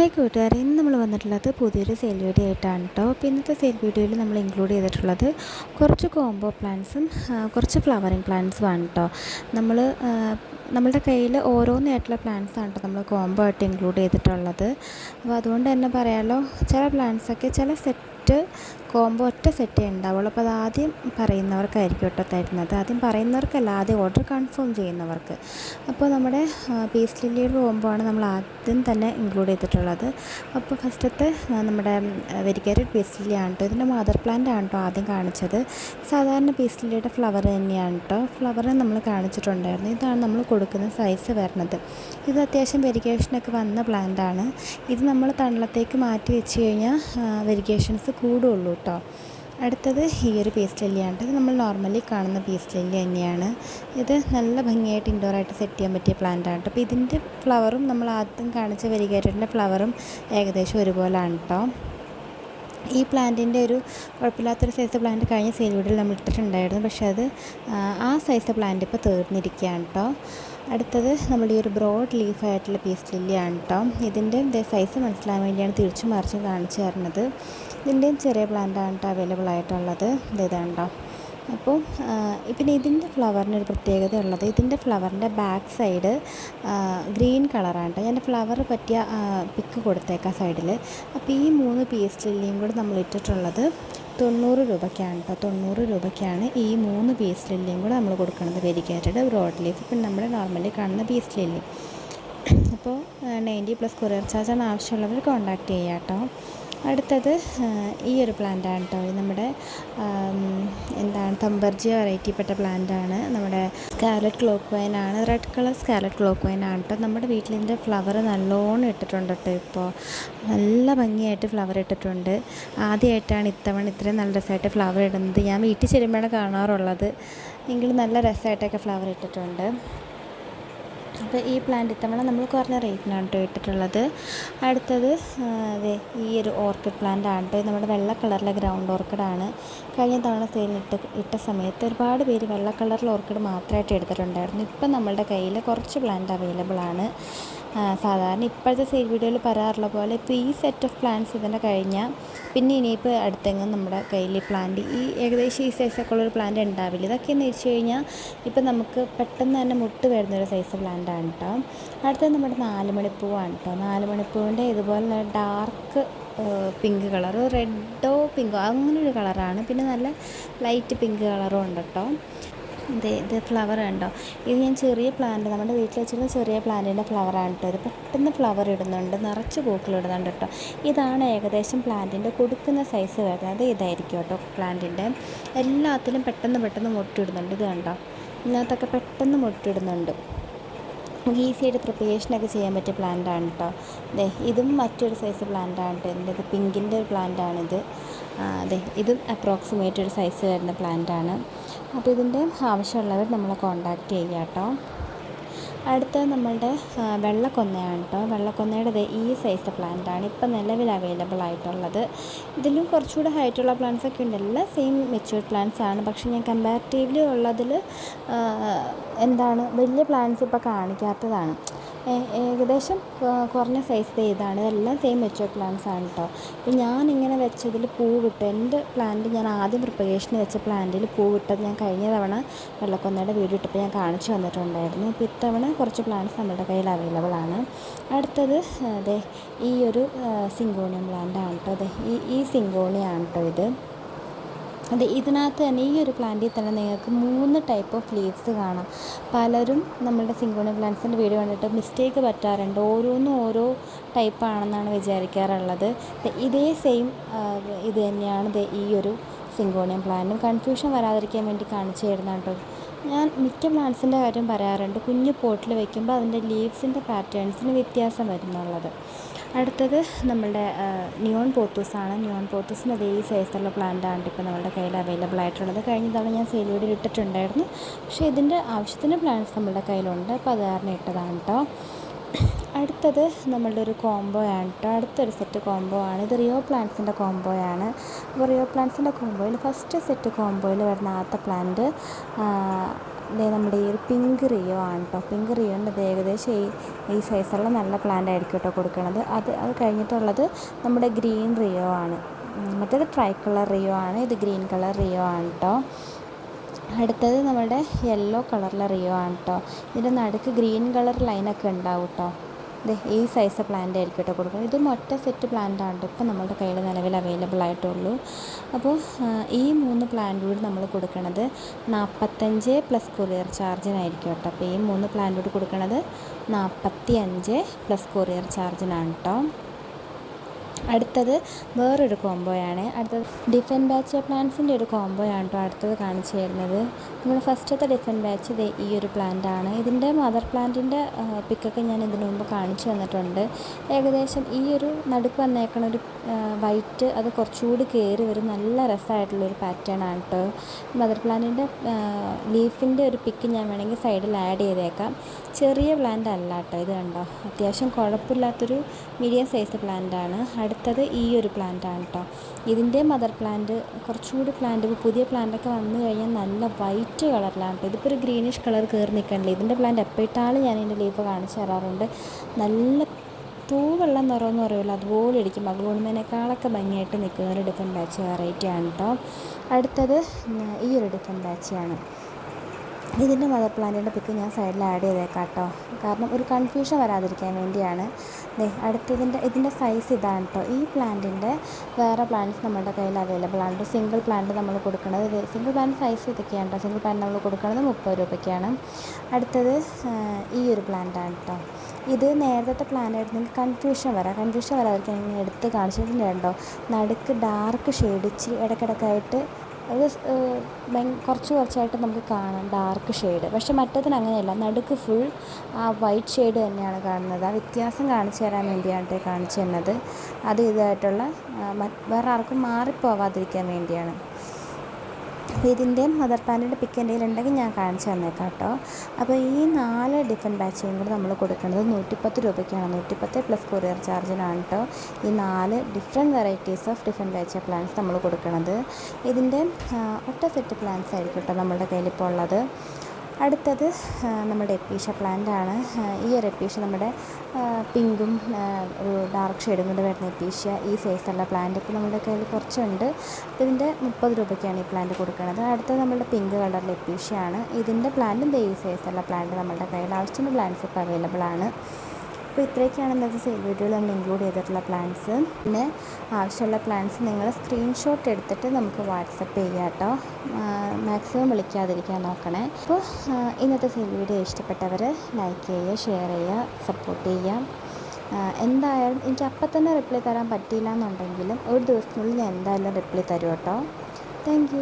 Hi കൂട്ടുകാരെ ഇന്ന് നമ്മൾ വന്നിട്ടുള്ളത് പുതിയൊരു സെയിൽ വീഡിയോ ആയിട്ടാണ് കേട്ടോ അപ്പോൾ ഇന്നത്തെ സെയിൽ വീഡിയോയിൽ നമ്മൾ ഇൻക്ലൂഡ് ചെയ്തിട്ടുള്ളത് കുറച്ച് കോംബോ പ്ലാന്റ്സും കുറച്ച് ഫ്ലവറിങ് പ്ലാന്റ്സും ആണ് കേട്ടോ നമ്മൾ നമ്മളുടെ കയ്യിൽ ഓരോന്നായിട്ടുള്ള പ്ലാന്റ്സ് ആണ് കേട്ടോ നമ്മൾ കോംബോ ആയിട്ട് ഇൻക്ലൂഡ് ചെയ്തിട്ടുള്ളത്. അപ്പോൾ അതുകൊണ്ട് തന്നെ പറയാമല്ലോ ചില പ്ലാന്റ്സൊക്കെ ചില സെറ്റ് കോംബോ ഒറ്റ സെറ്റേ ഉണ്ടാവുള്ളൂ അപ്പോൾ അത് ആദ്യം പറയുന്നവർക്കായിരിക്കും കേട്ടോ തരുന്നത്. ആദ്യം പറയുന്നവർക്കല്ല ആദ്യം ഓർഡർ കൺഫേം ചെയ്യുന്നവർക്ക്. അപ്പോൾ നമ്മുടെ പീസ് ലില്ലിയുടെ കോംബോ ആണ് നമ്മൾ ആദ്യം തന്നെ ഇൻക്ലൂഡ് ചെയ്തിട്ടുള്ളത്. അപ്പോൾ ഫസ്റ്റത്തെ നമ്മുടെ വെരിക്കേറ്റഡ് പീസ് ലില്ലി ആണ് കേട്ടോ. ഇതിന്റെ മദർ പ്ലാന്റ് ആണ് കേട്ടോ ആദ്യം കാണിച്ചത്. സാധാരണ പീസ് ലില്ലിയുടെ ഫ്ലവർ തന്നെയാണ് കേട്ടോ. ഫ്ലവർ നമ്മൾ കാണിച്ചിട്ടുണ്ടായിരുന്നു. ഇതാണ് നമ്മൾ കൊടുക്കുന്ന സൈസ് വരുന്നത് ഇത് അത്യാവശ്യം വെരിക്കേഷനൊക്കെ വന്ന പ്ലാന്റ് ആണ്. ഇത് നമ്മൾ തണലത്തേക്ക് മാറ്റി വെച്ച് കഴിഞ്ഞാൽ വെരിഗേഷൻസ് കൂടുള്ളൂ കേട്ടോ അടുത്തത് ഈ ഒരു പീസ് ലില്ലിയാണ് ഇത് നമ്മൾ നോർമലി കാണുന്ന പീസ് ലില്ലി തന്നെയാണ്. ഇത് നല്ല ഭംഗിയായിട്ട് ഇൻഡോറായിട്ട് സെറ്റ് ചെയ്യാൻ പറ്റിയ പ്ലാന്റാണ് അപ്പോൾ ഇതിന്റെ ഫ്ലവറും നമ്മൾ ആദ്യം കാണിച്ച വെരിഗേറ്റഡിന്റെ ഫ്ലവറും ഏകദേശം ഒരുപോലെയാണ് കേട്ടോ ഈ പ്ലാന്റിന്റെ ഒരു കുഴപ്പമില്ലാത്തൊരു സൈസ് പ്ലാന്റ് കഴിഞ്ഞ സെയിൽ വീഡിയോയിൽ നമ്മൾ ഇട്ടിട്ടുണ്ടായിരുന്നു. പക്ഷേ അത് ആ സൈസ് പ്ലാന്റ് ഇപ്പോൾ തീർന്നിരിക്കുകയാണ് കേട്ടോ അടുത്തത് നമ്മുടെ ഈ ഒരു ബ്രോഡ് ലീഫായിട്ടുള്ള പീസ് ലില്ലിയാണ് കേട്ടോ ഇതിന്റെ സൈസ് മനസ്സിലാൻ വേണ്ടിയാണ് തിരിച്ചു മറിച്ച് കാണിച്ചു തരുന്നത്. ഇതിന്റെയും ചെറിയ പ്ലാന്റാണ് കേട്ടോ അവൈലബിൾ ആയിട്ടുള്ളത്. ഇതാണ്ടോ അപ്പോൾ പിന്നെ ഇതിന്റെ ഫ്ലവറിന് ഒരു പ്രത്യേകത ഉള്ളത്. ഇതിന്റെ ഫ്ലവറിന്റെ ബാക്ക് സൈഡ് ഗ്രീൻ കളറാണ് കേട്ടോ ഞാൻ ഫ്ലവർ പറ്റിയ പിക്ക് കൊടുത്തേക്കാം സൈഡിൽ അപ്പോൾ ഈ മൂന്ന് പീസ് ലില്ലിയും കൂടെ നമ്മൾ ഇട്ടിട്ടുള്ളത് തൊണ്ണൂറ് രൂപയ്ക്കാണ് കേട്ടോ തൊണ്ണൂറ് രൂപയ്ക്കാണ് ഈ മൂന്ന് പീസ് ലില്ലിയും കൂടെ നമ്മൾ കൊടുക്കുന്നത് വെരിക്കേറ്റഡ് ബ്രോഡ് ലീഫ് പിന്നെ നമ്മുടെ നോർമലി കാണുന്ന പീസ് ലില്ലി അപ്പോൾ നയന്റി പ്ലസ് കൊറിയർ ചാർജാണ് ആവശ്യമുള്ളവർ കോൺടാക്റ്റ് ചെയ്യാം കേട്ടോ അടുത്തത് ഈ ഒരു പ്ലാന്റാണ് കേട്ടോ നമ്മുടെ എന്താണ് തമ്പർജിയ വെറൈറ്റിപ്പെട്ട പ്ലാന്റാണ് നമ്മുടെ സ്കാലറ്റ് ക്ലോക്ക് വൈനാണ് റെഡ് കളർ സ്കാലറ്റ് ക്ലോക്ക് വൈനാണ് കേട്ടോ നമ്മുടെ വീട്ടിലിന്റെ ഫ്ലവർ നല്ലോണം ഇട്ടിട്ടുണ്ട് കേട്ടോ ഇപ്പോൾ നല്ല ഭംഗിയായിട്ട് ഫ്ലവർ ഇട്ടിട്ടുണ്ട്. ആദ്യമായിട്ടാണ് ഇത്തവണ ഇത്രയും നല്ല രസമായിട്ട് ഫ്ലവർ ഇടുന്നത്. ഞാൻ വീട്ടിൽ ചെല്ലുമ്പോഴാണ് കാണാറുള്ളത്. എങ്കിലും നല്ല രസമായിട്ടൊക്കെ ഫ്ലവർ ഇട്ടിട്ടുണ്ട്. അപ്പോൾ ഈ പ്ലാന്റ് ഇത്തവണ നമ്മൾ കുറഞ്ഞ റേറ്റിനാണ് കേട്ടോ ഇട്ടിട്ടുള്ളത്. അടുത്തത് അതെ ഈ ഒരു ഓർക്കിഡ് പ്ലാന്റ് ആണ് കേട്ടോ നമ്മുടെ വെള്ള കളറിലെ ഗ്രൗണ്ട് ഓർക്കിഡാണ് കഴിഞ്ഞ തവണ സെയിലിട്ട് ഇട്ട സമയത്ത് ഒരുപാട് പേര് വെള്ള കളറിൽ ഓർക്കിഡ് മാത്രമായിട്ട് എടുത്തിട്ടുണ്ടായിരുന്നു. ഇപ്പം നമ്മളുടെ കയ്യിൽ കുറച്ച് പ്ലാന്റ് അവൈലബിൾ ആണ്. സാധാരണ ഇപ്പോഴത്തെ സെയിൽ വീഡിയോയിൽ പറയാറുള്ള പോലെ ഇപ്പോൾ ഈ സെറ്റ് ഓഫ് പ്ലാന്റ്സ് ഇതിന്റെ കഴിഞ്ഞാൽ പിന്നെ ഇനിയിപ്പോൾ അടുത്തെങ്ങും നമ്മുടെ കയ്യിൽ പ്ലാന്റ് ഈ ഏകദേശം ഈ സൈസൊക്കെ ഉള്ളൊരു പ്ലാന്റ് ഉണ്ടാവില്ല. ഇതൊക്കെയെന്ന് വെച്ച് കഴിഞ്ഞാൽ ഇപ്പം നമുക്ക് പെട്ടെന്ന് തന്നെ മുട്ട് വരുന്നൊരു സൈസ് പ്ലാന്റ് ആണ് കേട്ടോ അടുത്തത് നമ്മുടെ നാല് മണിപ്പൂവാണ് കേട്ടോ നാല് മണിപ്പൂവിന്റെ ഇതുപോലെ ഡാർക്ക് പിങ്ക് കളർ റെഡോ പിങ്കോ അങ്ങനെ ഒരു കളറാണ് പിന്നെ നല്ല ലൈറ്റ് പിങ്ക് കളറും ഉണ്ട് കേട്ടോ ഇത് ഇത് ഫ്ലവർ ഉണ്ടോ ഇത് ഞാൻ ചെറിയ പ്ലാന്റ് നമ്മുടെ വീട്ടിൽ വെച്ചിരുന്ന ചെറിയ പ്ലാന്റിന്റെ ഫ്ലവറാണ് കേട്ടോ ഇത്. പെട്ടെന്ന് ഫ്ലവർ ഇടുന്നുണ്ട് നിറച്ച് പൂക്കളിടുന്നുണ്ട് കേട്ടോ. ഇതാണ് ഏകദേശം പ്ലാന്റിന്റെ കൊടുക്കുന്ന സൈസ് വരുന്നത്. ഇതായിരിക്കും കേട്ടോ പ്ലാന്റിന്റെ എല്ലാത്തിലും പെട്ടെന്ന് പെട്ടെന്ന് മുട്ടിടുന്നുണ്ട്. ഇത് കണ്ടോ? ഇതിനകത്തൊക്കെ പെട്ടെന്ന് മുട്ടിടുന്നുണ്ട്. നമുക്ക് ഈസി ആയിട്ട് പ്രിപ്പറേഷനൊക്കെ ചെയ്യാൻ പറ്റിയ പ്ലാന്റാണ് കേട്ടോ അതെ ഇതും മറ്റൊരു സൈസ് പ്ലാന്റാണ് കേട്ടോ എന്റെ ഇത് പിങ്കിന്റെ ഒരു പ്ലാന്റാണിത് അതെ ഇതും. അപ്രോക്സിമേറ്റ് ഒരു സൈസ് വരുന്ന പ്ലാന്റാണ് അപ്പോൾ ഇതിന്റെ ആവശ്യമുള്ളവർ നമ്മളെ കോൺടാക്റ്റ് ചെയ്യുക കേട്ടോ അടുത്ത നമ്മളുടെ വെള്ളക്കൊന്നയാണ് കേട്ടോ വെള്ളക്കൊന്നയുടെ ഈ സൈസ് പ്ലാന്റാണ് ഇപ്പം നിലവിൽ അവൈലബിൾ ആയിട്ടുള്ളത്. ഇതിലും കുറച്ചുകൂടെ ഹൈറ്റുള്ള പ്ലാന്റ്സ് ഒക്കെ ഉണ്ട്. എല്ലാം സെയിം മെച്യൂർഡ് പ്ലാന്റ്സ് ആണ്. പക്ഷേ ഞാൻ കമ്പാരിറ്റീവ്ലി ഉള്ളതിൽ എന്താണ് വലിയ പ്ലാന്റ്സ് ഇപ്പോൾ കാണിക്കാത്തതാണ്. ഏകദേശം കുറഞ്ഞ സൈസ് ഇതാണ് ഇതെല്ലാം സെയിം മെച്ചോർ പ്ലാന്റ്സ് ആണ് കേട്ടോ അപ്പോൾ ഞാനിങ്ങനെ വെച്ചതിൽ പൂ വിട്ട് എന്റെ പ്ലാന്റ് ഞാൻ ആദ്യം പ്രിപ്പറേഷന് വെച്ച പ്ലാന്റിൽ പൂ വിട്ടത് ഞാൻ കഴിഞ്ഞ തവണ വെള്ളക്കൊന്നയുടെ വീഡിയോ ഇട്ടപ്പോൾ ഞാൻ കാണിച്ചു വന്നിട്ടുണ്ടായിരുന്നു അപ്പോൾ ഇത്തവണ കുറച്ച് പ്ലാന്റ്സ് നമ്മുടെ കയ്യിൽ അവൈലബിൾ ആണ്. അടുത്തത് അതെ ഈ ഒരു സിങ്കോണിയം പ്ലാന്റ് ആണ് കേട്ടോ അതെ ഈ ഈ സിങ്കോണിയാണ് കേട്ടോ ഇത്. അത് ഇതിനകത്ത് തന്നെ ഈ ഒരു പ്ലാന്റിൽ തന്നെ നിങ്ങൾക്ക് മൂന്ന് ടൈപ്പ് ഓഫ് ലീവ്സ് കാണാം. പലരും നമ്മളുടെ സിങ്കോണി പ്ലാന്റ്സിന്റെ വീഡിയോ കണ്ടിട്ട് മിസ്റ്റേക്ക് പറ്റാറുണ്ട്. ഓരോന്നും ഓരോ ടൈപ്പ് ആണെന്നാണ് വിചാരിക്കാറുള്ളത്. ഇതേ സെയിം ഇത് തന്നെയാണ് ഈ ഒരു സിങ്കോണിയം പ്ലാന്റും കൺഫ്യൂഷൻ വരാതിരിക്കാൻ വേണ്ടി കാണിച്ചു തരുന്നതാണ് ഞാൻ മിക്ക പ്ലാന്റ്സിന്റെ കാര്യം പറയാറുണ്ട്. കുഞ്ഞു പോട്ടിൽ വയ്ക്കുമ്പോൾ അതിന്റെ ലീവ്സിന്റെ പാറ്റേൺസിന് വ്യത്യാസം വരുന്നുള്ളത്. അടുത്തത് നമ്മളുടെ നിയോൺ പോത്തൂസാണ് നിയോൺ പോത്തൂസിന്റെ അതേ സൈസുള്ള പ്ലാന്റാണ് ഇപ്പോൾ നമ്മളുടെ കയ്യിൽ അവൈലബിൾ ആയിട്ടുള്ളത്. കഴിഞ്ഞ തവണ ഞാൻ വീഡിയോ ഇട്ടിട്ടുണ്ടായിരുന്നു. പക്ഷേ ഇതിന്റെ ആവശ്യത്തിന് പ്ലാന്റ്സ് നമ്മളുടെ കയ്യിലുണ്ട്. അപ്പോൾ അത് കാരണം ഇട്ടതാണ് കേട്ടോ അടുത്തത് നമ്മളുടെ ഒരു കോംബോ ആണ് കേട്ടോ അടുത്തൊരു സെറ്റ് കോംബോ ആണ്. ഇത് റിയോ പ്ലാന്റ്സിന്റെ കോംബോ ആണ്. അപ്പോൾ റിയോ പ്ലാന്റ്സിന്റെ കോംബോയിൽ ഫസ്റ്റ് സെറ്റ് കോംബോയിൽ വരുന്ന ആദ്യത്തെ പ്ലാന്റ് ദേ നമ്മുടെ ഈ ഒരു പിങ്ക് റിയോ ആണ് കേട്ടോ പിങ്ക് റിയോന്റെ അത് ഏകദേശം ഈ ഈ സൈസുള്ള നല്ല പ്ലാന്റ് ആയിരിക്കും കേട്ടോ കൊടുക്കുന്നത് അത് അത് കഴിഞ്ഞിട്ടുള്ളത് നമ്മുടെ ഗ്രീൻ റിയോ ആണ്. മറ്റേത് ട്രൈ കളർ റിയോ ആണ്. ഇത് ഗ്രീൻ കളർ റിയോ ആണ് കേട്ടോ അടുത്തത് നമ്മുടെ യെല്ലോ കളറിലെ റിയോ ആണ് കേട്ടോ ഇതിന്റെ നടുക്ക് ഗ്രീൻ കളർ ലൈനൊക്കെ ഉണ്ടാവും കേട്ടോ ഇത് ഈ സൈസ് പ്ലാന്റ് ആയിരിക്കും കേട്ടോ കൊടുക്കുന്നത്. ഇതും ഒറ്റ സെറ്റ് പ്ലാന്റ് ആണ് ഇപ്പം നമ്മുടെ കയ്യിൽ നിലവിൽ അവൈലബിൾ ആയിട്ടുള്ളൂ. അപ്പോൾ ഈ മൂന്ന് പ്ലാന്റ് കൂടി നമ്മൾ കൊടുക്കണത് നാൽപ്പത്തഞ്ച് പ്ലസ് കൊറിയർ ചാർജിനായിരിക്കും കേട്ടോ. അപ്പോൾ ഈ മൂന്ന് പ്ലാന്റ് കൂടി കൊടുക്കണത് നാൽപ്പത്തി അഞ്ച് പ്ലസ് കൊറിയർ ചാർജിനാണ് കേട്ടോ. അടുത്തത് വേറൊരു കോംബോയാണ്. അടുത്തത് ഡിഫൻ ബാച്ച് പ്ലാന്റ്സിന്റെ ഒരു കോംബോയാണ് കേട്ടോ അടുത്തത് കാണിച്ചു തരുന്നത്. നമ്മൾ ഫസ്റ്റത്തെ ഡിഫൻ ബാച്ച് ഈ ഒരു പ്ലാന്റാണ് ഇതിന്റെ മദർ പ്ലാന്റിന്റെ പിക്കൊക്കെ ഞാൻ ഇതിനു മുമ്പ് കാണിച്ചു തന്നിട്ടുണ്ട്. ഏകദേശം ഈ ഒരു നടുക്ക് വന്നേക്കണ ഒരു വൈറ്റ് അത് കുറച്ചുകൂടി കയറി വരും. നല്ല രസമായിട്ടുള്ളൊരു പാറ്റേൺ ആണ് കേട്ടോ മദർ പ്ലാന്റിന്റെ ലീഫിന്റെ ഒരു പിക്ക് ഞാൻ വേണമെങ്കിൽ സൈഡിൽ ആഡ് ചെയ്തേക്കാം. ചെറിയ പ്ലാന്റ് അല്ല കേട്ടോ ഇത് കണ്ടോ. അത്യാവശ്യം കുഴപ്പമില്ലാത്തൊരു മീഡിയം സൈസ് പ്ലാന്റാണ് ആണ്. അടുത്തത് ഈ ഒരു പ്ലാന്റാണ് കേട്ടോ ഇതിന്റെ മദർ പ്ലാന്റ് കുറച്ചുകൂടി പ്ലാന്റ് ഇപ്പോൾ പുതിയ പ്ലാന്റൊക്കെ വന്നു കഴിഞ്ഞാൽ നല്ല വൈറ്റ് കളറിലാണ് കേട്ടോ ഇതിപ്പോൾ ഒരു ഗ്രീനിഷ് കളർ കയറി നിൽക്കണില്ല? ഇതിന്റെ പ്ലാന്റ് എപ്പോൾ ഞാൻ ഇതിന്റെ ലീഫ് കാണിച്ചു തരാറുണ്ട്. നല്ല തൂവെള്ളം നിറമെന്ന് പറയുമല്ലോ അതുപോലെ ഇരിക്കും. മകളൂണിമേനേക്കാളൊക്കെ ഭംഗിയായിട്ട് നിൽക്കുന്ന ഒരു ഡിഫൻ ബാച്ച് വെറൈറ്റി ആണ് കേട്ടോ അടുത്തത് ഈ ഒരു ഡിഫൻ ബാച്ചാണ് ഇതിന്റെ മദർ പ്ലാന്റിന്റെ പിക്ക് ഞാൻ സൈഡിൽ ആഡ് ചെയ്തേക്കാം കേട്ടോ കാരണം ഒരു കൺഫ്യൂഷൻ വരാതിരിക്കാൻ വേണ്ടിയാണ്. അടുത്തതിന്റെ ഇതിന്റെ സൈസ് ഇതാണ് കേട്ടോ ഈ പ്ലാന്റിന്റെ വേറെ പ്ലാന്റ്സ് നമ്മുടെ കയ്യിൽ അവൈലബിൾ ആണ് സിംഗിൾ പ്ലാന്റ് നമ്മൾ കൊടുക്കുന്നത്. സിംഗിൾ പ്ലാന്റ് സൈസ് ഇതൊക്കെയാണ് കേട്ടോ സിംഗിൾ പ്ലാന്റ് നമ്മൾ കൊടുക്കുന്നത് മുപ്പത് രൂപയ്ക്കാണ്. അടുത്തത് ഈ ഒരു പ്ലാന്റാണ് കേട്ടോ ഇത് നേരത്തെ പ്ലാൻ ആയിട്ട് നിങ്ങൾക്ക് കൺഫ്യൂഷൻ വരാം. കൺഫ്യൂഷൻ വരാതിരിക്കാൻ ഞാൻ എടുത്ത് കാണിച്ചിട്ടുണ്ട് കേട്ടോ നടുക്ക് ഡാർക്ക് ഷെയ്ഡ് ഇച്ചിരി ഇടയ്ക്കിടയ്ക്കായിട്ട് അത് കുറച്ച് കുറച്ചായിട്ട് നമുക്ക് കാണാം. ഡാർക്ക് ഷെയ്ഡ് പക്ഷെ മറ്റതിന് അങ്ങനെയല്ല. നടുക്ക് ഫുൾ ആ വൈറ്റ് ഷെയ്ഡ് തന്നെയാണ് കാണുന്നത്. ആ വ്യത്യാസം കാണിച്ചു തരാൻ വേണ്ടിയാണ് കാണിച്ചു തന്നത്. അത് ഇതായിട്ടുള്ള വേറെ ആർക്കും മാറിപ്പോവാതിരിക്കാൻ വേണ്ടിയാണ്. ഇതിന്റെ മദർ പ്ലാന്റിന്റെ പിക്ക് എന്റെ ഉണ്ടെങ്കിൽ ഞാൻ കാണിച്ചു തന്നേക്കാം കേട്ടോ അപ്പോൾ ഈ നാല് ഡിഫറെന്റ് ബാച്ചും കൂടി നമ്മൾ കൊടുക്കുന്നത് നൂറ്റിപ്പത്ത് രൂപയ്ക്കാണ്. നൂറ്റിപ്പത്ത് പ്ലസ് കൊറിയർ ചാർജിനാണ് കേട്ടോ ഈ നാല് different varieties of different batch plants നമ്മൾ കൊടുക്കുന്നത് ഇതിന്റെ ഒറ്റ സെറ്റ് പ്ലാന്റ്സ് ആയിരിക്കും കേട്ടോ നമ്മുടെ കയ്യിലിപ്പോൾ ഉള്ളത്. അടുത്തത് നമ്മുടെ എപ്പീഷ പ്ലാന്റ് ആണ് ഈ ഒരു എപ്പീഷ നമ്മുടെ പിങ്കും ഒരു ഡാർക്ക് ഷെയ്ഡും കൊണ്ട് വരുന്ന എപ്പീഷ ഈ സൈസുള്ള പ്ലാന്റ് ഇപ്പോൾ നമ്മുടെ കയ്യിൽ കുറച്ചുണ്ട്. അപ്പോൾ ഇതിന്റെ മുപ്പത് രൂപയ്ക്കാണ് ഈ പ്ലാന്റ് കൊടുക്കുന്നത്. അടുത്തത് നമ്മുടെ പിങ്ക് കളറിലെ എപ്പീഷയാണ്. ഇതിന്റെ പ്ലാന്റും ഈ സൈസുള്ള പ്ലാന്റ് നമ്മുടെ കയ്യിൽ ആവശ്യത്തിന് പ്ലാന്റ്സ് ഇപ്പോൾ അവൈലബിൾ ആണ് അപ്പോൾ ഇത്രയൊക്കെയാണ് ഇന്നത്തെ സെയിൽ വീഡിയോയിൽ നമ്മൾ ഇൻക്ലൂഡ് ചെയ്തിട്ടുള്ള പ്ലാൻസ് പിന്നെ ആവശ്യമുള്ള പ്ലാൻസ് നിങ്ങൾ സ്ക്രീൻഷോട്ട് എടുത്തിട്ട് നമുക്ക് വാട്സപ്പ് ചെയ്യാം കേട്ടോ. മാക്സിമം വിളിക്കാതിരിക്കാൻ നോക്കണേ. അപ്പോൾ ഇന്നത്തെ സെയിൽ വീഡിയോ ഇഷ്ടപ്പെട്ടവർ ലൈക്ക് ചെയ്യുക ഷെയർ ചെയ്യുക സപ്പോർട്ട് ചെയ്യുക. എന്തായാലും എനിക്ക് അപ്പം തന്നെ റിപ്ലൈ തരാൻ പറ്റിയില്ല എന്നുണ്ടെങ്കിലും ഒരു ദിവസത്തിനുള്ളിൽ ഞാൻ എന്തായാലും റിപ്ലൈ തരും കേട്ടോ. താങ്ക്